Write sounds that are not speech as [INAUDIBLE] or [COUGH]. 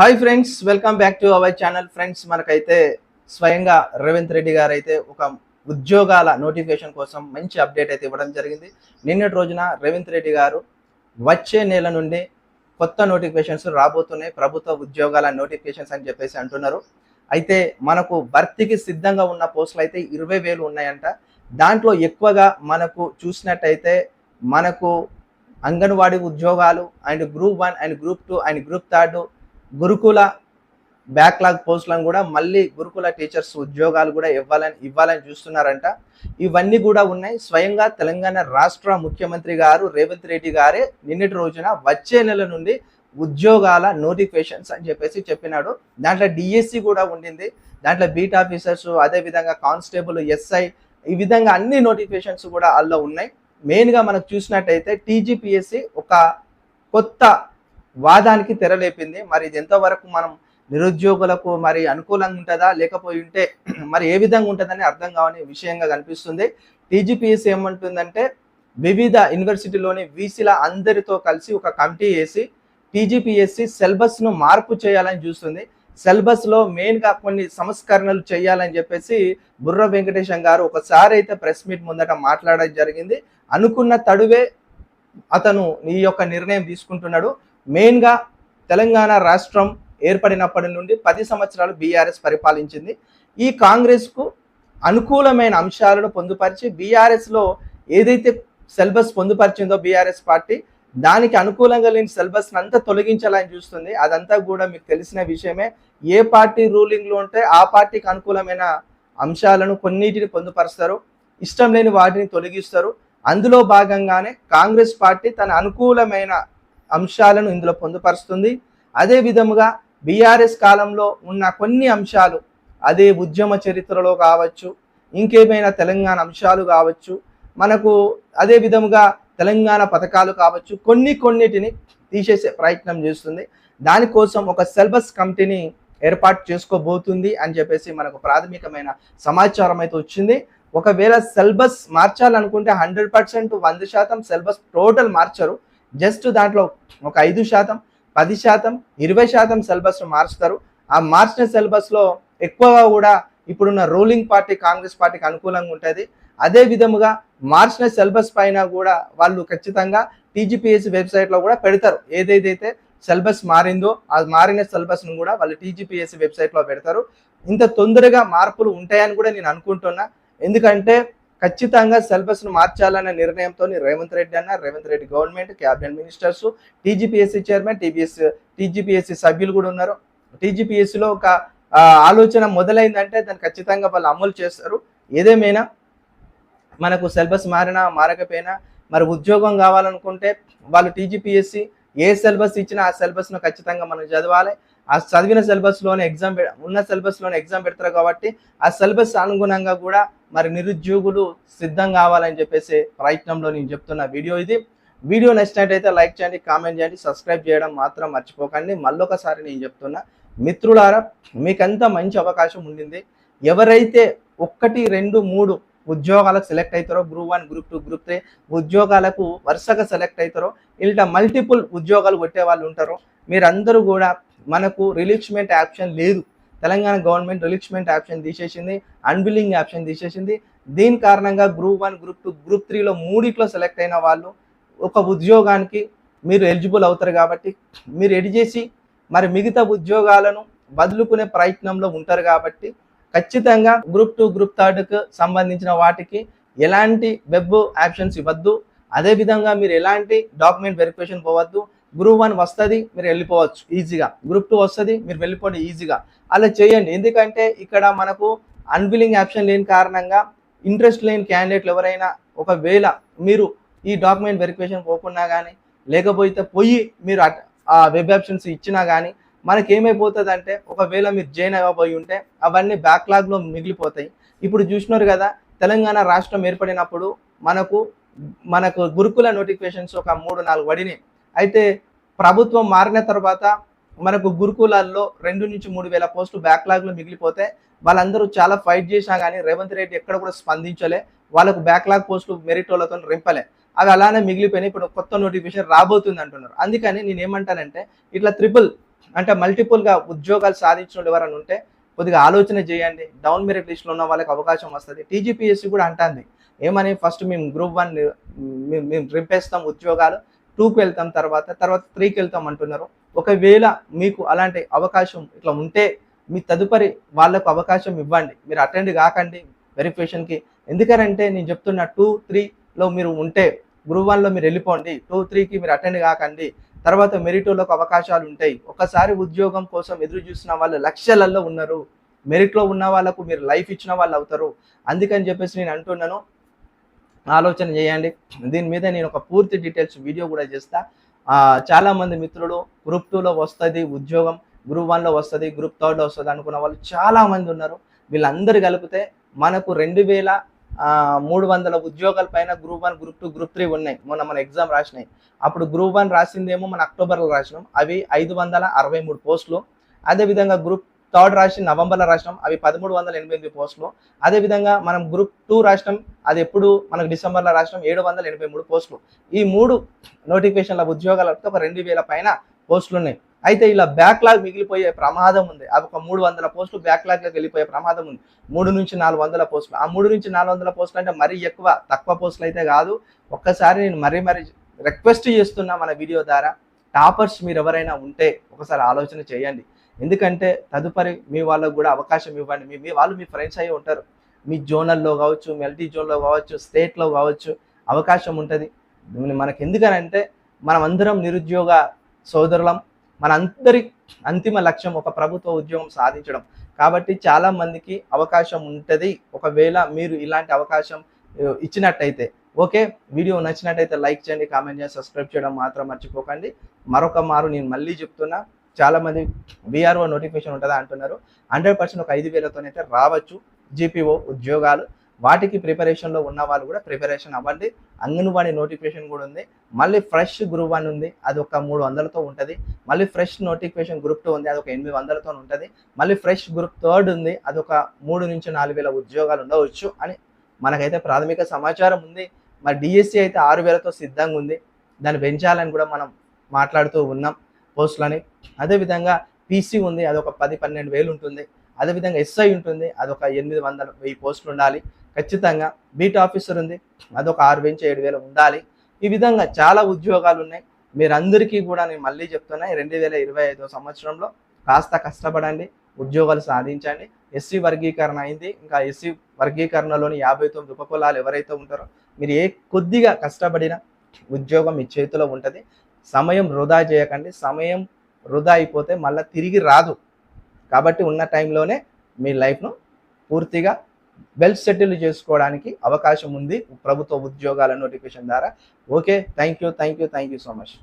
Hi friends welcome back to our channel friends. మనకైతే స్వయంగా రేవంత్ రెడ్డి గారు అయితే ఒక ఉద్యోగాల నోటిఫికేషన్ కోసం మంచి అప్డేట్ అయితే ఇవ్వడం జరిగింది. నిన్నటి రోజున రేవంత్ రెడ్డి గారు వచ్చే నెల నుండి కొత్త నోటిఫికేషన్స్ రాబోతున్నాయి. ప్రభుత్వ ఉద్యోగాల నోటిఫికేషన్స్ అని చెప్పేసి అంటున్నారు. అయితే మనకు భర్తీకి సిద్ధంగా ఉన్న పోస్టులు అయితే ఇరవై వేలు ఉన్నాయంట. దాంట్లో ఎక్కువగా మనకు చూసినట్టయితే మనకు అంగన్వాడీ ఉద్యోగాలు and group one and group two and group third గురుకుల బ్యాక్లాగ్ పోస్టులను కూడా మళ్ళీ గురుకుల టీచర్స్ ఉద్యోగాలు కూడా ఇవ్వాలని ఇవ్వాలని చూస్తున్నారంట. ఇవన్నీ కూడా ఉన్నాయి. స్వయంగా తెలంగాణ రాష్ట్ర ముఖ్యమంత్రి గారు రేవంత్ రెడ్డి గారే నిన్నటి రోజున వచ్చే నెల నుండి ఉద్యోగాల నోటిఫికేషన్స్ అని చెప్పేసి చెప్పినాడు. దాంట్లో డిఎస్సి కూడా ఉండింది. దాంట్లో బీట్ ఆఫీసర్స్ అదేవిధంగా కానిస్టేబుల్ ఎస్ఐ ఈ విధంగా అన్ని నోటిఫికేషన్స్ కూడా అందులో ఉన్నాయి. మెయిన్గా మనకు చూసినట్టయితే టీజీపీఎస్సి ఒక కొత్త వాదానికి తెరలేపింది మరి ఇది ఎంతవరకు మనం నిరుద్యోగులకు మరి అనుకూలంగా ఉంటుందా లేకపోయి ఉంటే [CLEARS THROAT] మరి ఏ విధంగా ఉంటుందని అర్థం కావని విషయంగా కనిపిస్తుంది. టీజీపీఎస్ ఏమంటుందంటే వివిధ యూనివర్సిటీలోని వీసీల అందరితో కలిసి ఒక కమిటీ వేసి టీజీపీఎస్సి సిలబస్ను మార్పు చేయాలని చూస్తుంది. సిలబస్లో మెయిన్గా కొన్ని సంస్కరణలు చేయాలని చెప్పేసి బుర్ర వెంకటేశం గారు ఒకసారి అయితే ప్రెస్ మీట్ ముందట మాట్లాడడం జరిగింది. అనుకున్న తడువే అతను ఈ యొక్క నిర్ణయం తీసుకుంటున్నాడు. మెయిన్గా తెలంగాణ రాష్ట్రం ఏర్పడినప్పటి నుండి పది సంవత్సరాలు బీఆర్ఎస్ పరిపాలించింది. ఈ కాంగ్రెస్కు అనుకూలమైన అంశాలను పొందుపరిచి బీఆర్ఎస్లో ఏదైతే సిలబస్ పొందుపరిచిందో బీఆర్ఎస్ పార్టీ దానికి అనుకూలంగా లేని సిలబస్ని అంతా తొలగించాలని చూస్తుంది. అదంతా కూడా మీకు తెలిసిన విషయమే. ఏ పార్టీ రూలింగ్లో ఉంటే ఆ పార్టీకి అనుకూలమైన అంశాలను కొన్నిటిని పొందుపరుస్తారు. ఇష్టం లేని వాటిని తొలగిస్తారు. అందులో భాగంగానే కాంగ్రెస్ పార్టీ తన అనుకూలమైన అంశాలను ఇందులో పొందుపరుస్తుంది. అదే విధముగా బీఆర్ఎస్ కాలంలో ఉన్న కొన్ని అంశాలు అదే ఉద్యమ చరిత్రలో కావచ్చు ఇంకేమైనా తెలంగాణ అంశాలు కావచ్చు మనకు అదే విధముగా తెలంగాణ పథకాలు కావచ్చు కొన్ని కొన్నిటిని తీసేసే ప్రయత్నం చేస్తుంది. దానికోసం ఒక సిలబస్ కమిటీని ఏర్పాటు చేసుకోబోతుంది అని చెప్పేసి మనకు ప్రాథమికమైన సమాచారం అయితే వచ్చింది. ఒకవేళ సిలబస్ మార్చాలనుకుంటే హండ్రెడ్ పర్సెంట్ వంద శాతం సిలబస్ టోటల్ మార్చరు. జస్ట్ దాంట్లో ఒక ఐదు శాతం పది శాతం ఇరవై శాతం సిలబస్ను మార్చుతారు. ఆ మార్చిన సిలబస్లో ఎక్కువగా కూడా ఇప్పుడున్న రూలింగ్ పార్టీ కాంగ్రెస్ పార్టీకి అనుకూలంగా ఉంటుంది. అదే విధముగా మార్చిన సిలబస్ పైన కూడా వాళ్ళు ఖచ్చితంగా టీజీపీఎస్సీ వెబ్సైట్లో కూడా పెడతారు. ఏదైతే సిలబస్ మారిందో ఆ మారిన సిలబస్ను కూడా వాళ్ళు టీజీపీఎస్సీ వెబ్సైట్లో పెడతారు. ఇంత తొందరగా మార్పులు ఉంటాయని కూడా నేను అనుకుంటున్నా. ఎందుకంటే ఖచ్చితంగా సిలబస్ను మార్చాలనే నిర్ణయంతో రేవంత్ రెడ్డి అన్న Revanth Reddy government cabinet ministers TGPSC chairman TBS TGPSC సభ్యులు కూడా ఉన్నారు. టీజీపీఎస్సీలో ఒక ఆలోచన మొదలైందంటే దాన్ని ఖచ్చితంగా వాళ్ళు అమలు చేస్తారు. ఏదేమైనా మనకు సిలబస్ మారినా మారకపోయినా మరి ఉద్యోగం కావాలనుకుంటే వాళ్ళు టీజీపీఎస్సీ ఏ సిలబస్ ఇచ్చినా ఆ సిలబస్ను ఖచ్చితంగా మనం చదవాలి. ఆ చదివిన సిలబస్లోనే ఎగ్జామ్ ఉన్న సిలబస్లోనే ఎగ్జామ్ పెడతారు కాబట్టి ఆ సిలబస్ అనుగుణంగా కూడా మరి నిరుద్యోగులు సిద్ధం కావాలని చెప్పేసి ప్రయత్నంలో నేను చెప్తున్న వీడియో ఇది. వీడియో నచ్చినట్టయితే లైక్ చేయండి కామెంట్ చేయండి సబ్స్క్రైబ్ చేయడం మాత్రం మర్చిపోకండి. మళ్ళొకసారి నేను చెప్తున్నా మిత్రులారా మీకంత మంచి అవకాశం ఉండింది. ఎవరైతే ఒక్కటి రెండు మూడు ఉద్యోగాలకు సెలెక్ట్ అవుతారో group one group two group three ఉద్యోగాలకు వరుసగా సెలెక్ట్ అవుతారో ఇలా మల్టిపుల్ ఉద్యోగాలు కొట్టే వాళ్ళు ఉంటారో మీరందరూ కూడా మనకు రిలీక్స్మెంట్ ఆప్షన్ లేదు. తెలంగాణ గవర్నమెంట్ రిలిక్స్మెంట్ ఆప్షన్ తీసేసింది అన్బిల్లింగ్ ఆప్షన్ తీసేసింది. దీని కారణంగా group one group two group త్రీలో మూడిట్లో సెలెక్ట్ అయిన వాళ్ళు ఒక ఉద్యోగానికి మీరు ఎలిజిబుల్ అవుతారు కాబట్టి మీరు ఎడి చేసి మరి మిగతా ఉద్యోగాలను వదులుకునే ప్రయత్నంలో ఉంటారు కాబట్టి ఖచ్చితంగా గ్రూప్ టూ గ్రూప్ థర్డ్కు సంబంధించిన వాటికి ఎలాంటి వెబ్ ఆప్షన్స్ ఇవ్వద్దు. అదేవిధంగా మీరు ఎలాంటి డాక్యుమెంట్ వెరిఫికేషన్ పోవద్దు. గ్రూప్ వన్ వస్తుంది మీరు వెళ్ళిపోవచ్చు ఈజీగా గ్రూప్ టూ వస్తుంది మీరు వెళ్ళిపోండి ఈజీగా అలా చేయండి. ఎందుకంటే ఇక్కడ మనకు అన్విలింగ్ ఆప్షన్ లేని కారణంగా ఇంట్రెస్ట్ లేని క్యాండిడేట్లు ఎవరైనా ఒకవేళ మీరు ఈ డాక్యుమెంట్ వెరిఫికేషన్ పోకున్నా కానీ లేకపోతే పోయి మీరు అట్- ఆ వెబ్ ఆప్షన్స్ ఇచ్చినా కానీ మనకి ఏమైపోతుంది అంటే ఒకవేళ మీరు జాయిన్ అవ్వబోయి ఉంటే అవన్నీ బ్యాక్లాగ్లో మిగిలిపోతాయి. ఇప్పుడు చూసినారు కదా తెలంగాణ రాష్ట్రం ఏర్పడినప్పుడు మనకు మనకు గురుకుల నోటిఫికేషన్స్ ఒక మూడు నాలుగు పడినాయి. అయితే ప్రభుత్వం మారిన తర్వాత మనకు గురుకులాల్లో రెండు నుంచి మూడు వేల పోస్టులు బ్యాక్లాగ్లో మిగిలిపోతే వాళ్ళందరూ చాలా ఫైట్ చేసినా కానీ రేవంత్ రెడ్డి ఎక్కడ కూడా స్పందించలే. వాళ్ళకు బ్యాక్లాగ్ పోస్టులు మెరిట్ వాళ్ళతో రింపలే. అవి అలానే మిగిలిపోయినాయి. ఇప్పుడు కొత్త నోటిఫికేషన్ రాబోతుంది అంటున్నారు. అందుకని నేను ఏమంటానంటే ఇట్లా త్రిపుల్ అంటే మల్టిపుల్గా ఉద్యోగాలు సాధించిన ఎవరైనా ఉంటే కొద్దిగా ఆలోచన చేయండి. డౌన్ మెరిట్ లిస్ట్లో ఉన్న వాళ్ళకి అవకాశం వస్తుంది. టీజీపీఎస్సీ కూడా అంటుంది. ఏమని ఫస్ట్ మేము గ్రూప్ వన్ మేము రింపేస్తాం ఉద్యోగాలు. టూకి వెళ్తాం తర్వాత తర్వాత త్రీకి వెళ్తాం అంటున్నారు. ఒకవేళ మీకు అలాంటి అవకాశం ఇట్లా ఉంటే మీ తదుపరి వాళ్ళకు అవకాశం ఇవ్వండి. మీరు అటెండ్ కాకండి వెరిఫికేషన్కి. ఎందుకంటే నేను చెప్తున్న టూ త్రీలో మీరు ఉంటే గ్రూప్ వన్లో మీరు వెళ్ళిపోండి. టూ త్రీకి మీరు అటెండ్ కాకండి. తర్వాత మెరిట్లోకి అవకాశాలు ఉంటాయి. ఒకసారి ఉద్యోగం కోసం ఎదురు చూసిన వాళ్ళు లక్షలల్లో ఉన్నారు. మెరిట్లో ఉన్న వాళ్ళకు మీరు లైఫ్ ఇచ్చిన వాళ్ళు అవుతారు. అందుకని చెప్పేసి నేను అంటున్నాను ఆలోచన చేయండి. దీని మీద నేను ఒక పూర్తి డీటెయిల్స్ వీడియో కూడా చేస్తా. చాలామంది చాలా మంది మిత్రులు గ్రూప్ టూలో వస్తుంది ఉద్యోగం గ్రూప్ వన్లో వస్తుంది గ్రూప్ థర్డ్లో వస్తుంది అనుకున్న వాళ్ళు చాలా మంది ఉన్నారు. వీళ్ళందరూ కలిపితే మనకు రెండు వేల మూడు వందల ఉద్యోగాల పైన group one group two group three ఉన్నాయి. మొన్న మన ఎగ్జామ్ రాసినాయి. అప్పుడు గ్రూప్ వన్ రాసిందేమో మన అక్టోబర్లో రాసినాం. అవి ఐదు వందల అరవై మూడు పోస్టులు. అదేవిధంగా గ్రూప్ థర్డ్ రాష్ట్రం నవంబర్లో రాసినాం. అవి పదమూడు వందల ఎనభై ఎనిమిది పోస్టులు. అదేవిధంగా మనం గ్రూప్ టూ రాసినాం. అది ఎప్పుడు మనకు డిసెంబర్లో రాసినాం. ఏడు వందల ఎనభై మూడు పోస్టులు. ఈ మూడు నోటిఫికేషన్ల ఉద్యోగాలతో ఒక రెండు వేల పైన పోస్టులు ఉన్నాయి. అయితే ఇలా బ్యాక్లాగ్ మిగిలిపోయే ప్రమాదం ఉంది. అవి ఒక మూడు వందల పోస్టులు బ్యాక్లాగ్లోకి వెళ్ళిపోయే ప్రమాదం ఉంది. మూడు నుంచి నాలుగు వందల పోస్టులు. ఆ మూడు నుంచి నాలుగు వందల పోస్టులు అంటే మరీ ఎక్కువ తక్కువ పోస్టులు అయితే కాదు. ఒక్కసారి నేను మరీ మరీ రిక్వెస్ట్ చేస్తున్నా మన వీడియో ద్వారా. టాపర్స్ మీరు ఎవరైనా ఉంటే ఒకసారి ఆలోచన చేయండి. ఎందుకంటే తదుపరి మీ వాళ్ళకు కూడా అవకాశం ఇవ్వండి. మీ మీ వాళ్ళు మీ ఫ్రెండ్స్ అయ్యి ఉంటారు. మీ జోనల్లో కావచ్చు మీ ఎల్టీ జోన్లో కావచ్చు స్టేట్లో కావచ్చు అవకాశం ఉంటుంది. మనకు ఎందుకనంటే మనం అందరం నిరుద్యోగ సోదరులం. మన అందరి అంతిమ లక్ష్యం ఒక ప్రభుత్వ ఉద్యోగం సాధించడం. కాబట్టి చాలా మందికి అవకాశం ఉంటుంది. ఒకవేళ మీరు ఇలాంటి అవకాశం ఇచ్చినట్టయితే ఓకే? వీడియో నచ్చినట్టయితే లైక్ చేయండి కామెంట్ చేయండి సబ్స్క్రైబ్ చేయడం మాత్రం మర్చిపోకండి. మరొక మారు నేను మళ్ళీ చెప్తున్నా. చాలా మంది బీఆర్ఓ నోటిఫికేషన్ ఉంటుందా అంటున్నారు. హండ్రెడ్ పర్సెంట్ ఒక ఐదు వేలతోనైతే రావచ్చు జీపీఓ ఉద్యోగాలు. వాటికి ప్రిపరేషన్లో ఉన్న వాళ్ళు కూడా ప్రిపరేషన్ అవ్వండి. అంగన్వాడీ నోటిఫికేషన్ కూడా ఉంది. మళ్ళీ ఫ్రెష్ గ్రూప్ వన్ ఉంది. అది ఒక మూడు వందలతో ఉంటుంది. మళ్ళీ ఫ్రెష్ నోటిఫికేషన్ గ్రూప్ టూ ఉంది. అది ఒక ఎనిమిది వందలతో ఉంటుంది. మళ్ళీ ఫ్రెష్ గ్రూప్ థర్డ్ ఉంది. అది ఒక మూడు నుంచి నాలుగు వేల ఉద్యోగాలు ఉండవచ్చు అని మనకైతే ప్రాథమిక సమాచారం ఉంది. మరి డిఎస్సి అయితే ఆరు వేలతో సిద్ధంగా ఉంది. దాన్ని పెంచాలని కూడా మనం మాట్లాడుతూ ఉన్నాం. పోస్టులని. అదేవిధంగా పీసీ ఉంది అది ఒక పది పన్నెండు వేలు ఉంటుంది. అదేవిధంగా ఎస్ఐ ఉంటుంది అది ఒక ఎనిమిది వందల వెయ్యి పోస్టులు ఉండాలి. ఖచ్చితంగా బీట్ ఆఫీసర్ ఉంది అది ఒక ఆరు నుంచి ఏడు వేలు ఉండాలి. ఈ విధంగా చాలా ఉద్యోగాలు ఉన్నాయి. మీరందరికీ కూడా నేను మళ్ళీ చెప్తున్నా రెండు వేల ఇరవై ఐదో సంవత్సరంలో కాస్త కష్టపడండి ఉద్యోగాలు సాధించండి. ఎస్సీ వర్గీకరణ అయింది ఇంకా ఎస్సీ వర్గీకరణలోని యాభై తొమ్మిది ఉపకులాలు ఎవరైతే ఉంటారో మీరు ఏ కొద్దిగా కష్టపడిన ఉద్యోగం మీ చేతిలో ఉంటుంది. సమయం వృధా చేయకండి. సమయం వృధా అయిపోతే మళ్ళీ తిరిగి రాదు. కాబట్టి ఉన్న టైంలోనే మీ లైఫ్ను పూర్తిగా వెల్ సెటిల్ చేసుకోవడానికి అవకాశం ఉంది. ప్రభుత్వ ఉద్యోగాల నోటిఫికేషన్ ద్వారా. Okay thank you thank you thank you so much.